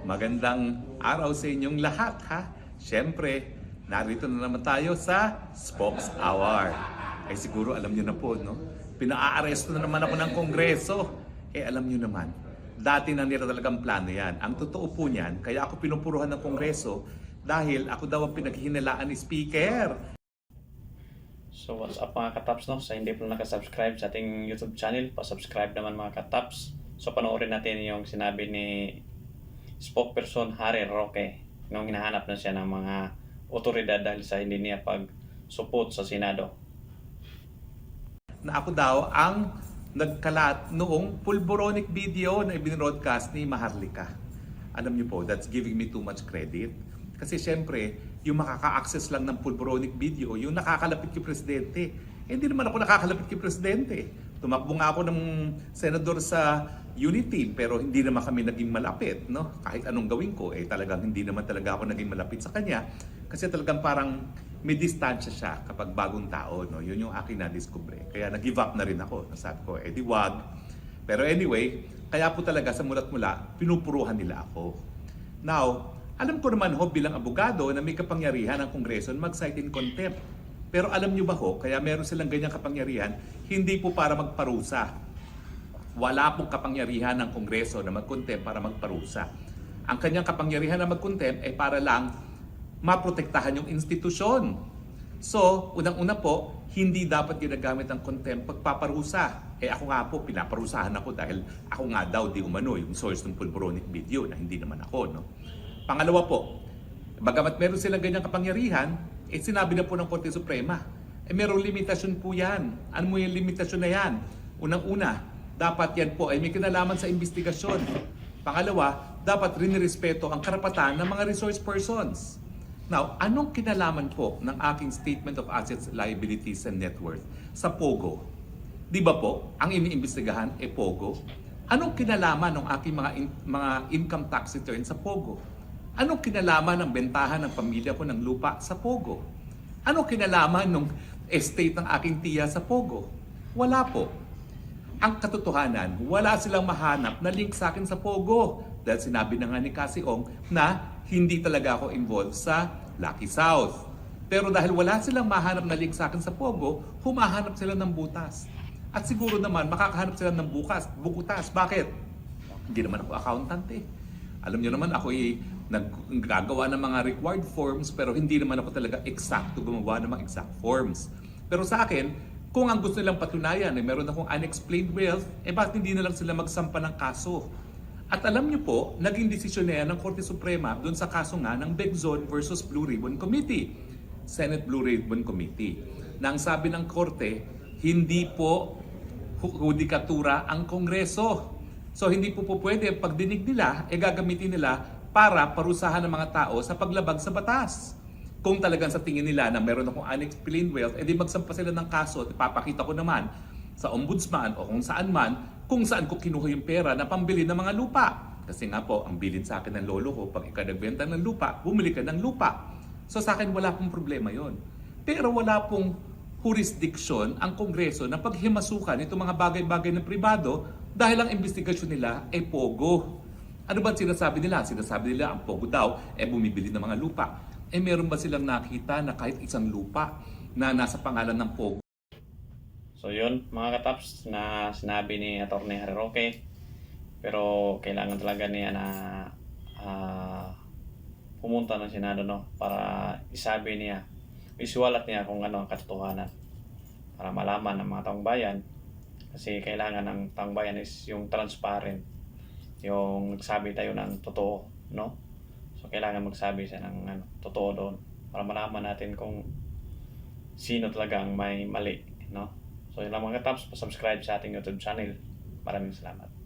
Magandang araw sa inyong lahat ha. Siyempre, narito na naman tayo sa Spokes Hour. Ay siguro alam niyo na po, no? Pinaaresto na naman ako ng Kongreso. Eh alam niyo naman, dati na nila talagang plano yan. Ang totoo po niyan, kaya ako pinupuruhan ng Kongreso dahil ako daw ang pinaghihinalaan ni Speaker. So what's up mga kataps no? Sa hindi pa nakasubscribe sa ating YouTube channel, pa-subscribe naman mga kataps. So panoorin natin yung sinabi ni spokesperson Harry Roque nung hinahanap na siya ng mga otoridad dahil sa hindi niya pag-support sa Senado. na ako daw ang nagkalat noong pulboronic video na ibinroadcast ni Maharlika. Alam niyo po, that's giving me too much credit. Kasi syempre, yung makaka-access lang ng pulboronic video, yung nakakalapit kay Presidente. Hindi naman ako nakakalapit kay Presidente. Tumakbo nga ako ng senador sa Unity, pero hindi naman kami naging malapit. No? Kahit anong gawin ko, eh talagang hindi naman talaga ako naging malapit sa kanya. Kasi talagang parang may distansya siya kapag bagong tao. No? Yun yung akin na-discover. Kaya nag-give up na rin ako. Nasabi ko, eh di wag. Pero anyway, kaya po talaga sa mulat mula, pinupuruhan nila ako. Now, alam ko naman ho bilang abogado na may kapangyarihan ang Kongreso mag-cite in contempt. Pero alam nyo ba ho, kaya meron silang ganyang kapangyarihan, hindi po para magparusa. Wala pong kapangyarihan ng Kongreso na mag-contempt para magparusa. Ang kanyang kapangyarihan na mag-contempt ay para lang maprotektahan yung institusyon. So, unang-una po, hindi dapat ginagamit ang contempt pagpaparusa. Eh ako nga po, pinaparusahan ako dahil ako nga daw di umano yung source ng pulboronic video na hindi naman ako. No? Pangalawa po, bagamat meron silang ganyang kapangyarihan, eh sinabi na po ng Korte Suprema, eh merong limitasyon po yan. Ano mo yung limitasyon na yan? Unang-una, dapat yan po ay may kinalaman sa investigasyon. Pangalawa, dapat rinirespeto ang karapatan ng mga resource persons. Now, anong kinalaman po ng aking Statement of Assets, Liabilities and Net Worth sa POGO? Di ba po, ang iniimbestigahan ay POGO? Anong kinalaman ng aking mga, in- mga income tax return sa POGO? Anong kinalaman ng bentahan ng pamilya ko ng lupa sa POGO? Anong kinalaman ng estate ng aking tiya sa POGO? Wala po. Ang katotohanan, wala silang mahanap na link sa akin sa Pogo. Dahil sinabi na nga ni Cassie Ong na hindi talaga ako involved sa Lucky South. Pero dahil wala silang mahanap na link sa akin sa Pogo, humahanap sila ng butas. At siguro naman, makakahanap sila ng bukas, bukutas. Bakit? Hindi naman ako accountant eh. Alam niyo naman, ako ay naggagawa ng mga required forms pero hindi naman ako talaga eksakto gumawa ng mga exact forms. Pero sa akin, kung ang gusto nilang patunayan ay meron akong unexplained wealth, eh bakit hindi na lang sila magsampa ng kaso? At alam niyo po, naging desisyon na yan ng Korte Suprema doon sa kaso nga ng Begzon versus Blue Ribbon Committee, Senate Blue Ribbon Committee. Na ang sabi ng Korte, hindi po hu- hudikatura ang Kongreso. So hindi po po pwede pag dinig nila, eh gagamitin nila para parusahan ng mga tao sa paglabag sa batas. Kung talagang sa tingin nila na meron akong unexplained wealth, edi magsampa sila ng kaso at ipapakita ko naman sa ombudsman o kung saan man, kung saan ko kinuha yung pera na pambili ng mga lupa. Kasi nga po, ang bilin sa akin ng lolo ko, pag ikaw nagbenta ng lupa, bumili ka ng lupa. So sa akin, wala pong problema yon. Pero wala pong jurisdiction ang Kongreso na paghimasukan itong mga bagay-bagay ng pribado dahil ang investigasyon nila ay pogo. Ano ba sinasabi nila? Sinasabi nila ang pogo daw ay bumibili ng mga lupa. Eh meron ba silang nakita na kahit isang lupa na nasa pangalan ng pogo? So yun mga kataps na sinabi ni Atty. Harry Roque. Pero kailangan talaga niya na ah, pumunta ng Senado no para isabi niya, isuwalat niya kung ano ang katotohanan para malaman ng mga taong bayan kasi kailangan ng taong bayan is yung transparent yung nagsabi tayo ng totoo no so kailangan magsabi siya ng ano, totoo doon para malaman natin kung sino talaga ang may mali no so yun lang mga taps, subscribe sa ating YouTube channel. Maraming salamat.